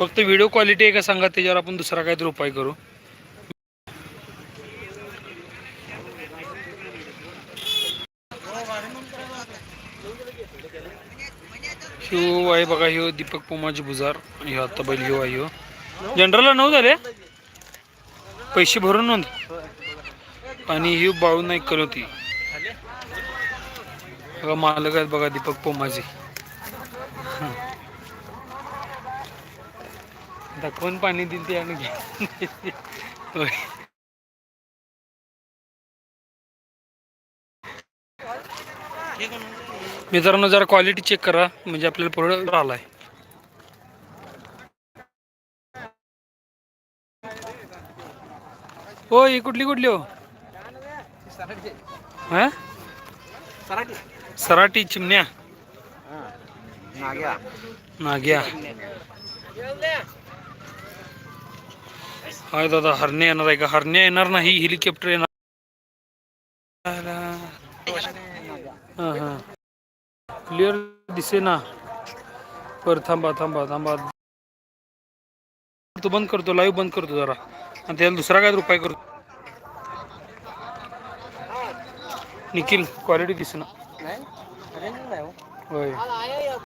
फक्त video quality आहे का सांगा त्याच्यावर आपण दुसरा काहीतरी उपाय करू. ह्यो आहे बघा ह्यो दीपक पोमाची बुजार ह्यो आता बैल ह्यो आहे ह्यो. जनरलला नऊ झाले? पैसे भरून नोंद. आणि ही बाळू नाईक कलोती बघा मालक आहेत बघा दीपक पोमाजी. दाखवून पाणी दिल ते आणि. मित्रांनो जरा क्वालिटी चेक करा म्हणजे आपल्याला पुढे आलाय हो ही कुठली कुठली हो? हा? सराटी चिमण्या. नाग्या. हाय दादा हरणे येणार आहे का? हरणे येणार नाही हेलिकॉप्टर येणार. हा हा. क्लिअर दिसे ना पर थांबा थांबा थांबा. तो बंद करतो लाईव्ह बंद करतो जरा. आणि त्याला दुसरा काय उपाय करतो. निखिल क्वालिटी दिसे ना होय.